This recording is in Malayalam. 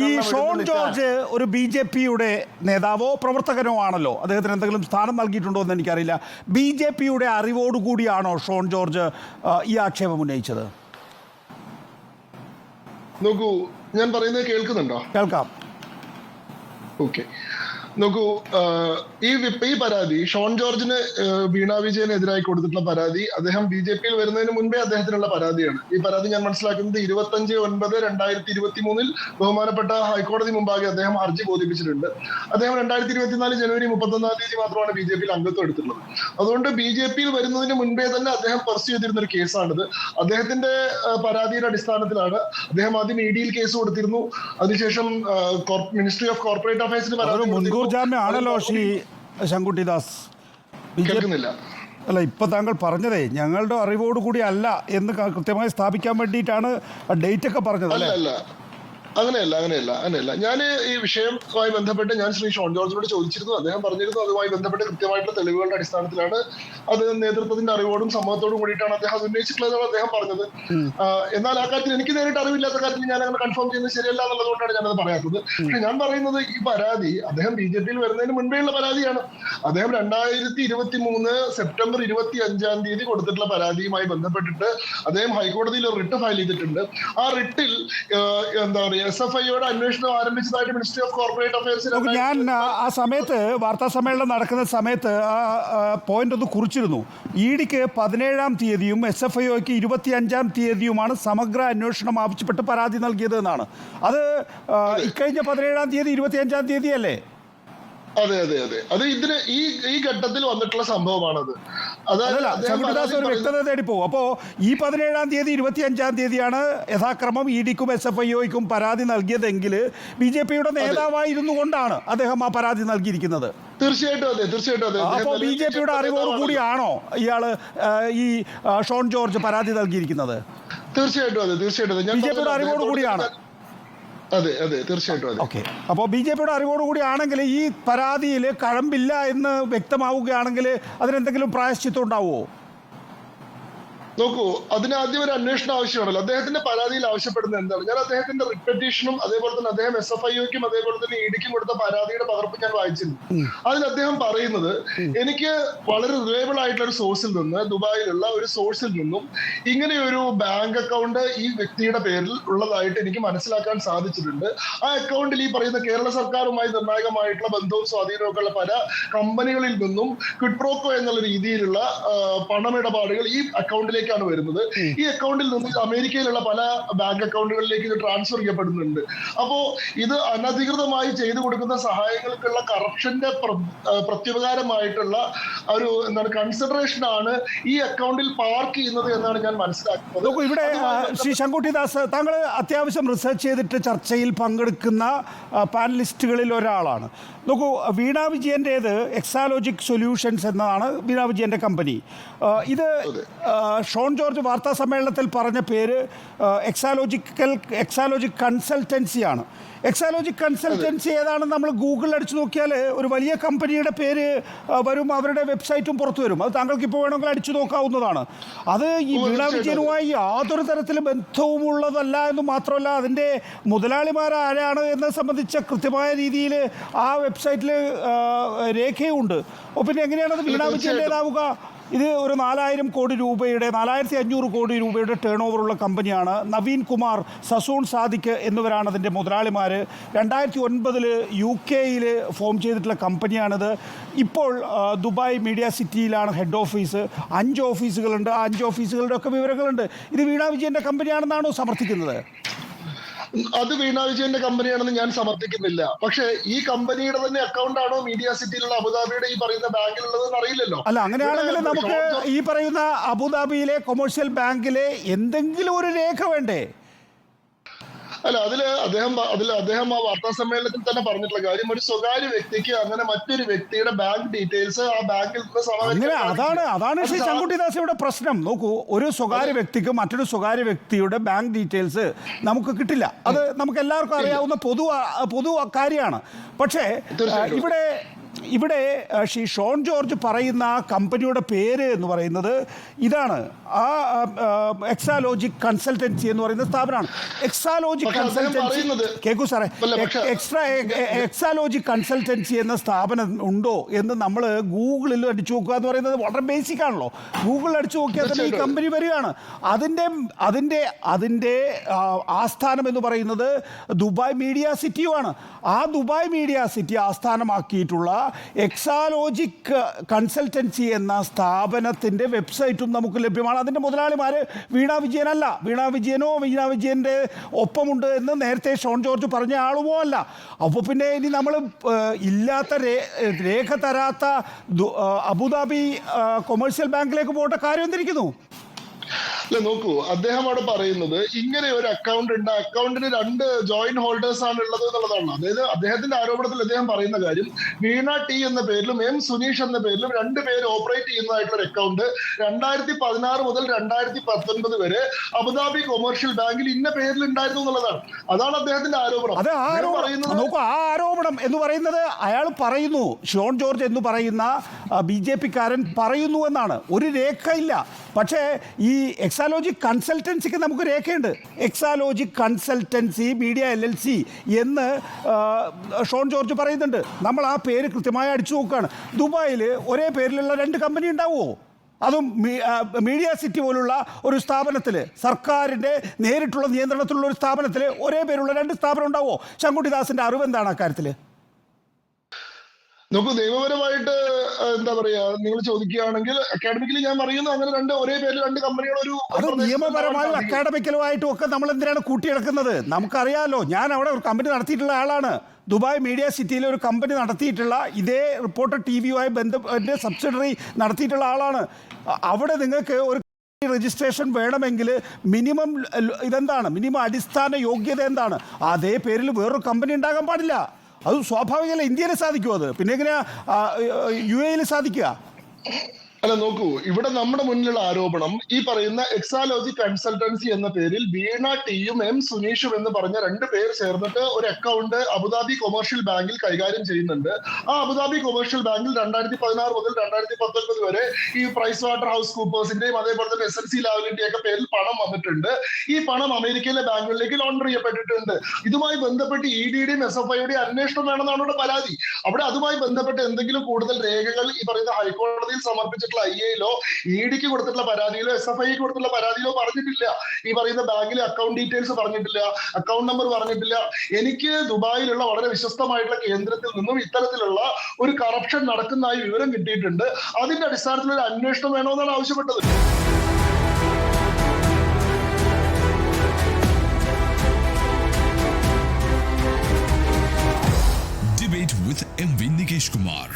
ഈ ഷോൺ ജോർജ് ഒരു ബി ജെ പിയുടെ നേതാവോ പ്രവർത്തകനോ ആണല്ലോ? അദ്ദേഹത്തിന് എന്തെങ്കിലും സ്ഥാനം നൽകിയിട്ടുണ്ടോ എന്ന് എനിക്കറിയില്ല. ബി ജെ പിയുടെ അറിവോടുകൂടിയാണോ ഷോൺ ജോർജ് ഈ ആക്ഷേപം ഉന്നയിച്ചത്? നോക്കൂ ഞാൻ പറയുന്നത് കേൾക്കുന്നുണ്ടോ? കേൾക്കാം. ഓക്കെ. നോക്കൂ ഈ ഈ പരാതി ഷോൺ ജോർജിന് വീണ വിജയനെതിരായി കൊടുത്തിട്ടുള്ള പരാതി അദ്ദേഹം ബി ജെ പിയിൽ വരുന്നതിന് മുൻപേ അദ്ദേഹത്തിനുള്ള പരാതിയാണ്. ഈ പരാതി ഞാൻ മനസ്സിലാക്കുന്നത് ഇരുപത്തഞ്ച് ഒൻപത് രണ്ടായിരത്തി ഇരുപത്തി മൂന്നിൽ ബഹുമാനപ്പെട്ട ഹൈക്കോടതി മുമ്പാകെ അദ്ദേഹം ഹർജി ബോധിപ്പിച്ചിട്ടുണ്ട്. അദ്ദേഹം രണ്ടായിരത്തി ഇരുപത്തിനാല് ജനുവരി മുപ്പത്തൊന്നാം തീയതി മാത്രമാണ് ബി ജെ പിയിൽ അംഗത്വം എടുത്തിട്ടുള്ളത്. അതുകൊണ്ട് ബി ജെ പിയിൽ വരുന്നതിന് മുൻപേ തന്നെ അദ്ദേഹം പെർസ്യൂ ചെയ്തിരുന്ന ഒരു കേസാണിത്. അദ്ദേഹത്തിന്റെ പരാതിയുടെ അടിസ്ഥാനത്തിലാണ് അദ്ദേഹം ആദ്യം ഇ ഡിയിൽ കേസ് കൊടുത്തിരുന്നു. അതിനുശേഷം മിനിസ്ട്രി ഓഫ് കോർപ്പറേറ്റ് അഫയേഴ്സിന് മുൻകൂർ ജാമ്യം ശ്രീ ശങ്കുട്ടിദാസ്. അല്ല ഇപ്പൊ താങ്കൾ പറഞ്ഞതേ ഞങ്ങളുടെ അറിവോടുകൂടി അല്ല എന്ന് കൃത്യമായി സ്ഥാപിക്കാൻ വേണ്ടിയിട്ടാണ് ഡേറ്റ് ഒക്കെ പറഞ്ഞത് അല്ല? അങ്ങനെയല്ല അങ്ങനെയല്ല അങ്ങനെയല്ല. ഞാൻ ഈ വിഷയവുമായി ബന്ധപ്പെട്ട് ഞാൻ ശ്രീ ഷോൺ ജോർജിനോട് ചോദിച്ചിരുന്നു. അദ്ദേഹം പറഞ്ഞിരുന്നു അതുമായി ബന്ധപ്പെട്ട് കൃത്യമായിട്ടുള്ള തെളിവുകളുടെ അടിസ്ഥാനത്തിലാണ് അത് നേതൃത്വത്തിന്റെ അറിവോടും സമ്മതത്തോടും കൂടിയിട്ടാണ് അദ്ദേഹം അത് ഉന്നയിച്ചിട്ടുള്ളതെന്നാണ് അദ്ദേഹം പറഞ്ഞത്. എന്നാൽ ആ കാര്യത്തിൽ എനിക്ക് നേരിട്ട് അറിവില്ലാത്ത കാര്യത്തിൽ ഞാൻ അങ്ങനെ കൺഫേം ചെയ്യുന്നത് ശരിയല്ല എന്നുള്ളതുകൊണ്ടാണ് ഞാനത് പറയാത്തത്. പക്ഷെ ഞാൻ പറയുന്നത് ഈ പരാതി അദ്ദേഹം ബി ജെ പിയിൽ വരുന്നതിന് മുൻപേയുള്ള പരാതിയാണ്. അദ്ദേഹം രണ്ടായിരത്തി ഇരുപത്തി മൂന്ന് സെപ്റ്റംബർ ഇരുപത്തി അഞ്ചാം തീയതി കൊടുത്തിട്ടുള്ള പരാതിയുമായി ബന്ധപ്പെട്ടിട്ട് അദ്ദേഹം ഹൈക്കോടതിയിൽ റിട്ട് ഫയൽ ചെയ്തിട്ടുണ്ട്. ആ റിട്ടിൽ എന്താ പറയുക എസ് എഫ് ഐയോട് അന്വേഷണം ആരംഭിച്ചതായിട്ട് മിനിസ്ട്രി ഓഫ് കോർപ്പറേറ്റ് അഫയേഴ്സ് ഞാൻ ആ, സമയത്ത് വാർത്താ സമ്മേളനം നടക്കുന്ന സമയത്ത് ആ പോയിന്റ് ഒന്ന് കുറിച്ചിരുന്നു. ഇ ഡിക്ക് പതിനേഴാം തീയതിയും എസ് എഫ് ഐ ഒക്ക് ഇരുപത്തി അഞ്ചാം തീയതിയുമാണ് സമഗ്ര അന്വേഷണം ആവശ്യപ്പെട്ട് പരാതി നൽകിയത് എന്നാണ്. അത് ഇക്കഴിഞ്ഞ പതിനേഴാം തീയതി ഇരുപത്തി അഞ്ചാം തീയതി അല്ലേ അതെ അതെ അതെ. അത് ഇതിന് ഈ ഈ ഘട്ടത്തിൽ വന്നിട്ടുള്ള സംഭവമാണത്. അതല്ല ഒരു വ്യക്തത തേടി പോകും. അപ്പോൾ ഈ പതിനേഴാം തീയതി ഇരുപത്തി അഞ്ചാം തീയതിയാണ് യഥാക്രമം ഇ ഡിക്കും എസ് എഫ് ഐഒക്കും പരാതി നൽകിയതെങ്കിൽ ബി ജെ പിയുടെ നേതാവായിരുന്നു കൊണ്ടാണ് അദ്ദേഹം ആ പരാതി നൽകിയിരിക്കുന്നത്. തീർച്ചയായിട്ടും അതെ തീർച്ചയായിട്ടും അപ്പോൾ ബി ജെ പിയുടെ അറിവോട് കൂടിയാണോ ഇയാൾ ഈ ഷോൺ ജോർജ് പരാതി നൽകിയിരിക്കുന്നത്? തീർച്ചയായിട്ടും അതെ തീർച്ചയായിട്ടും ബി ജെ പിയുടെ അറിവോട് കൂടിയാണ്. അതെ അതെ തീർച്ചയായിട്ടും ഓക്കെ. അപ്പോൾ ബി ജെ പിയുടെ അറിവോട് കൂടിയാണെങ്കിൽ ഈ പരാതിയിൽ കഴമ്പില്ല എന്ന് വ്യക്തമാവുകയാണെങ്കിൽ അതിനെന്തെങ്കിലും പ്രായശ്ചിത്തം ഉണ്ടാവുമോ? നോക്കൂ അതിന് ആദ്യം ഒരു അന്വേഷണം ആവശ്യമാണല്ലോ. അദ്ദേഹത്തിന്റെ പരാതിയിൽ ആവശ്യപ്പെടുന്നത് എന്താണ്? ഞാൻ അദ്ദേഹത്തിന്റെ റിപ്പറ്റീഷനും അതേപോലെ തന്നെ അദ്ദേഹം എസ് എഫ് ഐക്കും അതേപോലെ തന്നെ ഇടിക്കും കൊടുത്ത പരാതിയുടെ പകർപ്പ് ഞാൻ വായിച്ചിരുന്നു. അതിൽ അദ്ദേഹം പറയുന്നത് എനിക്ക് വളരെ റിലയബിൾ ആയിട്ടുള്ള ഒരു സോഴ്സിൽ നിന്ന് ദുബായിലുള്ള ഒരു സോഴ്സിൽ നിന്നും ഇങ്ങനെ ഒരു ബാങ്ക് അക്കൗണ്ട് ഈ വ്യക്തിയുടെ പേരിൽ ഉള്ളതായിട്ട് എനിക്ക് മനസ്സിലാക്കാൻ സാധിച്ചിട്ടുണ്ട്. ആ അക്കൗണ്ടിൽ ഈ പറയുന്ന കേരള സർക്കാരുമായി നിർണായകമായിട്ടുള്ള ബന്ധവും സ്വാധീനവും ഒക്കെ ഉള്ള പല കമ്പനികളിൽ നിന്നും ക്വിഡ്പ്രോക്കോ എന്നുള്ള രീതിയിലുള്ള പണമിടപാടുകൾ ഈ അക്കൗണ്ടിലേക്കാണ് വരുന്നത്. ഈ അക്കൗണ്ടിൽ നിന്ന് അമേരിക്കയിലുള്ള പല ബാങ്ക് അക്കൗണ്ടുകളിലേക്ക് ഇത് ട്രാൻസ്ഫർ ചെയ്യപ്പെടുന്നുണ്ട്. അപ്പോ ഇത് അനധികൃതമായി ചെയ്തു കൊടുക്കുന്ന സഹായങ്ങൾക്കുള്ള കറപ്ഷന്റെ പ്ര- പ്രത്യുപകാരമായിട്ടുള്ള ഒരു എന്താണ് കൺസിഡറേഷൻ ആണ് ഈ അക്കൗണ്ടിൽ പാർക്ക് ചെയ്യുന്നത് എന്നാണ് ഞാൻ മനസ്സിലാക്കുന്നത്. ഇവിടെ ശ്രീ ശങ്കുട്ടിദാസ് താങ്കൾ അത്യാവശ്യം റിസർച്ച് ചെയ്തിട്ട് ചർച്ചയിൽ പങ്കെടുക്കുന്ന പാനലിസ്റ്റുകളിൽ ഒരാളാണ്. നോക്കൂ വീണ വിജയന്റേത് എക്സാലോജിക് സൊല്യൂഷൻസ് എന്നതാണ് വീണ വിജയന്റെ കമ്പനി ഇത് ഷോൺ ജോർജ് വാർത്താ സമ്മേളനത്തിൽ പറഞ്ഞ പേര് എക്സാലോജിക്കൽ എക്സാലോജിക് കൺസൾട്ടൻസിയാണ് എക്സാലോജിക് കൺസൾട്ടൻസി ഏതാണെന്ന് നമ്മൾ ഗൂഗിളിൽ അടിച്ചു നോക്കിയാൽ ഒരു വലിയ കമ്പനിയുടെ പേര് വരും അവരുടെ വെബ്സൈറ്റും പുറത്തു വരും. അത് താങ്കൾക്ക് ഇപ്പോൾ വേണമെങ്കിൽ അടിച്ചു നോക്കാവുന്നതാണ്. അത് ഈ വീണ. വിജയനുമായി യാതൊരു തരത്തിലും ബന്ധവുമുള്ളതല്ല എന്ന് മാത്രമല്ല അതിന്റെ മുതലാളിമാരാരാണ് എന്നെ സംബന്ധിച്ച കൃത്യമായ രീതിയിൽ ആ വെബ്സൈറ്റിൽ രേഖയുണ്ട്. അപ്പോൾ പിന്നെ എങ്ങനെയാണത് വീണ. വിജയന്റേതാവുക? ഇത് ഒരു നാലായിരം കോടി രൂപയുടെ നാലായിരത്തി അഞ്ഞൂറ് കോടി രൂപയുടെ ടേൺ ഓവറുള്ള കമ്പനിയാണ് നവീൻ കുമാർ സസൂൺ സാദിഖ് എന്നിവരാണ് അതിന്റെ മുതലാളിമാർ രണ്ടായിരത്തി ഒൻപതിൽ യു കെയിൽ ഫോം ചെയ്തിട്ടുള്ള കമ്പനിയാണിത് ഇപ്പോൾ ദുബായ് മീഡിയ സിറ്റിയിലാണ് ഹെഡ് ഓഫീസ് അഞ്ച് ഓഫീസുകളുണ്ട് ആ അഞ്ച് ഓഫീസുകളുടെ ഒക്കെ വിവരങ്ങളുണ്ട്. ഇത് വീണ വിജയന്റെ കമ്പനിയാണെന്നാണോ സമർത്ഥിക്കുന്നത്? അത് വീണ വിജയന്റെ കമ്പനിയാണെന്ന് ഞാൻ സമർത്ഥിക്കുന്നില്ല. പക്ഷെ ഈ കമ്പനിയുടെ തന്നെ അക്കൗണ്ട് ആണോ മീഡിയ സിറ്റിയിലുള്ള അബുദാബിയുടെ ഈ പറയുന്ന ബാങ്കിലുള്ളതെന്ന് അറിയില്ലല്ലോ. അല്ല അങ്ങനെയാണെങ്കിൽ നമുക്ക് ഈ പറയുന്ന അബുദാബിയിലെ കൊമേഴ്ഷ്യൽ ബാങ്കിലെ എന്തെങ്കിലും ഒരു രേഖ വേണ്ടേ? അല്ല അതിൽ അദ്ദേഹം അതിൽ അദ്ദേഹം ആ വാർത്താ സമ്മേളനത്തിൽ തന്നെ പറഞ്ഞിട്ടുള്ള കാര്യം ഒരു സ്വകാര്യ വ്യക്തിക്ക് അങ്ങനെ മറ്റൊരു വ്യക്തിയുടെ ബാങ്ക് ഡീറ്റെയിൽസ് ആ ബാങ്കിൽ നിന്ന് അങ്ങനെ അതാണ് അതാണ് അത് ശ്രീ സാ- ഇവിടെ പ്രശ്നം. നോക്കൂ ഒരു സ്വകാര്യ വ്യക്തിക്ക് മറ്റൊരു സ്വകാര്യ വ്യക്തിയുടെ ബാങ്ക് ഡീറ്റെയിൽസ് നമുക്ക് കിട്ടില്ല. അത് നമുക്ക് എല്ലാവർക്കും അറിയാവുന്ന പൊതു പൊതു കാര്യമാണ്. പക്ഷേ ഇവിടെ ഇവിടെ ഷീ ശ്രീ ഷോൺ ജോർജ് പറയുന്ന ആ കമ്പനിയുടെ പേര് എന്ന് പറയുന്നത് ഇതാണ്. ആ എക്സാലോജിക് കൺസൾട്ടൻസി എന്ന് പറയുന്ന സ്ഥാപനമാണ്. എക്സാലോജിക് കൺസൾട്ടൻസി കേൾക്കൂ സാറേ എക്സ്ട്രാ എക്സാലോജിക് കൺസൾട്ടൻസി എന്ന സ്ഥാപനം ഉണ്ടോ എന്ന് നമ്മൾ ഗൂഗിളിൽ അടിച്ചു നോക്കുക എന്ന് പറയുന്നത് വളരെ ബേസിക് ആണല്ലോ. ഗൂഗിളിൽ അടിച്ചു നോക്കിയാൽ തന്നെ ഈ കമ്പനി വരികയാണ്. അതിന്റെ അതിന്റെ അതിന്റെ ആസ്ഥാനം എന്ന് പറയുന്നത് ദുബായ് മീഡിയ സിറ്റിയുമാണ്. ആ ദുബായ് മീഡിയ സിറ്റി ആസ്ഥാനമാക്കിയിട്ടുള്ള എക്സാലോജിക് കൺസൾട്ടൻസി എന്ന സ്ഥാപനത്തിന്റെ വെബ്സൈറ്റും നമുക്ക് ലഭ്യമാണ്. അതിന്റെ മുതലാളിമാർ വീണ വിജയനല്ല. വീണ വിജയനോ വീണ വിജയന്റെ ഒപ്പമുണ്ട് എന്ന് നേരത്തെ ഷോൺ ജോർജ് പറഞ്ഞ ആളുമോ അല്ല. അപ്പോൾ പിന്നെ ഇനി നമ്മൾ ഇല്ലാത്ത രേഖ തരാത്ത അബുദാബി കൊമേഴ്സ്യൽ ബാങ്കിലേക്ക് പോകേണ്ട കാര്യം എന്തിരിക്കുന്നു? അല്ല നോക്കൂ അദ്ദേഹം അവിടെ പറയുന്നത് ഇങ്ങനെ ഒരു അക്കൗണ്ട് ഉണ്ട് അക്കൗണ്ടിന് രണ്ട് ജോയിന്റ് ഹോൾഡേഴ്സ് ആണ് ഉള്ളത് എന്നുള്ളതാണ്. അതായത് അദ്ദേഹത്തിന്റെ ആരോപണത്തിൽ അദ്ദേഹം പറയുന്ന കാര്യം വീണ ടി എന്ന പേരിലും എം സുനീഷ് എന്ന പേരിലും രണ്ട് പേര് ഓപ്പറേറ്റ് ചെയ്യുന്നതായിട്ടുള്ള ഒരു അക്കൗണ്ട് രണ്ടായിരത്തി പതിനാറ് മുതൽ രണ്ടായിരത്തി പത്തൊൻപത് വരെ അബുദാബി കൊമേഴ്ഷ്യൽ ബാങ്കിൽ ഇന്ന പേരിൽ ഉണ്ടായിരുന്നു എന്നുള്ളതാണ്. അതാണ് അദ്ദേഹത്തിന്റെ ആരോപണം. അത് നോക്കൂ ആ ആരോപണം എന്ന് പറയുന്നത് അയാൾ പറയുന്നു ഷോൺ ജോർജ് എന്ന് പറയുന്ന ബി ജെ പിക്കാരൻ പറയുന്നു എന്നാണ്. ഒരു രേഖയില്ല. പക്ഷേ ഈ എക്സാലോജി കൺസൾട്ടൻസിക്ക് നമുക്ക് രേഖയുണ്ട്. Exalogic consultancy media L L C എന്ന് ഷോൺ ജോർജ് പറയുന്നുണ്ട്. നമ്മൾ ആ പേര് കൃത്യമായി അടിച്ചു നോക്കുകയാണ്. ദുബായിൽ ഒരേ പേരിലുള്ള രണ്ട് കമ്പനി ഉണ്ടാവുമോ? അതും മീഡിയ സിറ്റി പോലുള്ള ഒരു സ്ഥാപനത്തിൽ സർക്കാരിന്റെ നേരിട്ടുള്ള നിയന്ത്രണത്തിലുള്ള ഒരു സ്ഥാപനത്തിൽ ഒരേ പേരുള്ള രണ്ട് സ്ഥാപനം ഉണ്ടാവുമോ? ശങ്കുട്ടിദാസിന്റെ അറിവ് എന്താണ് അക്കാര്യത്തിൽ നോക്കൂ നിയമപരമായിട്ട് എന്താ പറയാ നിങ്ങൾ ചോദിക്കുകയാണെങ്കിൽ അക്കാഡമിക്കലി ഞാൻ പറയുന്നു അങ്ങനെ രണ്ട് ഒരേ പേരിൽ രണ്ട് കമ്പനികൾ ഒരു അത് നിയമപരമായും. അക്കാഡമിക്കലുമായിട്ടും ഒക്കെ നമ്മൾ എന്തിനാണ് കൂട്ടിയെടുക്കുന്നത്? നമുക്കറിയാമല്ലോ ഞാൻ അവിടെ ഒരു കമ്പനി നടത്തിയിട്ടുള്ള ആളാണ്. ദുബായ് മീഡിയ സിറ്റിയിൽ ഒരു കമ്പനി നടത്തിയിട്ടുള്ള ഇതേ റിപ്പോർട്ടർ ടി വിയുമായി ബന്ധപ്പെട്ട സബ്സിഡറി നടത്തിയിട്ടുള്ള ആളാണ്. അവിടെ നിങ്ങൾക്ക് ഒരു രജിസ്ട്രേഷൻ വേണമെങ്കിൽ മിനിമം ഇതെന്താണ്? മിനിമം അടിസ്ഥാന യോഗ്യത എന്താണ്? അതേ പേരിൽ വേറൊരു കമ്പനി ഉണ്ടാകാൻ പാടില്ല. അത് സ്വാഭാവികമല്ല? ഇന്ത്യയിൽ സാധിക്കുമോ അത് പിന്നെ എങ്ങനെയാ യു എയിൽ സാധിക്കുക? അല്ല നോക്കൂ ഇവിടെ നമ്മുടെ മുന്നിലുള്ള ആരോപണം ഈ പറയുന്ന എക്സാലോജി കൺസൾട്ടൻസി എന്ന പേരിൽ വീണ ടിയും എം സുനീഷും എന്ന് പറഞ്ഞ രണ്ട് പേർ ചേർന്നിട്ട് ഒരു അക്കൗണ്ട് അബുദാബി കൊമേഴ്ഷ്യൽ ബാങ്കിൽ കൈകാര്യം ചെയ്യുന്നുണ്ട്. ആ അബുദാബി കൊമേഴ്ഷ്യൽ ബാങ്കിൽ രണ്ടായിരത്തി പതിനാറ് മുതൽ രണ്ടായിരത്തി പത്തൊൻപത് വരെ ഈ പ്രൈസ് വാട്ടർ ഹൗസ് കൂപ്പേഴ്സിന്റെയും അതേപോലെ തന്നെ എസ് എൻ സി ലാവലിന്റെയും ഒക്കെ പേരിൽ പണം വന്നിട്ടുണ്ട്. ഈ പണം അമേരിക്കയിലെ ബാങ്കുകളിലേക്ക് ലോണ്ടർ ചെയ്യപ്പെട്ടിട്ടുണ്ട്. ഇതുമായി ബന്ധപ്പെട്ട് ഇ ഡിയുടെയും എസ് എഫ് ഐയുടെയും അന്വേഷണം വേണമെന്നാണ് ഇവിടെ പരാതി. അവിടെ അതുമായി ബന്ധപ്പെട്ട് എന്തെങ്കിലും കൂടുതൽ രേഖകൾ ഈ പറയുന്ന ഹൈക്കോടതിയിൽ സമർപ്പിച്ചിട്ടുള്ള ഐ എയിലോ ഇ ഡിക്ക് കൊടുത്തിട്ടുള്ള പരാതിയിലോ എസ് എഫ് ഐക്ക് കൊടുത്തിട്ടുള്ള പരാതിയിലോ പറഞ്ഞിട്ടില്ല. ഈ പറയുന്ന ബാങ്കിലെ അക്കൗണ്ട് ഡീറ്റെയിൽസ് പറഞ്ഞിട്ടില്ല അക്കൗണ്ട് നമ്പർ പറഞ്ഞിട്ടില്ല. എനിക്ക് ദുബായിലുള്ള വളരെ വിശ്വസ്തമായിട്ടുള്ള കേന്ദ്രത്തിൽ നിന്നും ഇത്തരത്തിലുള്ള ഒരു കറപ്ഷൻ നടക്കുന്നതായി വിവരം കിട്ടിയിട്ടുണ്ട്. അതിന്റെ അടിസ്ഥാനത്തിൽ ഒരു അന്വേഷണം വേണമെന്നാണ് ആവശ്യപ്പെട്ടത്. With MV Nikesh Kumar.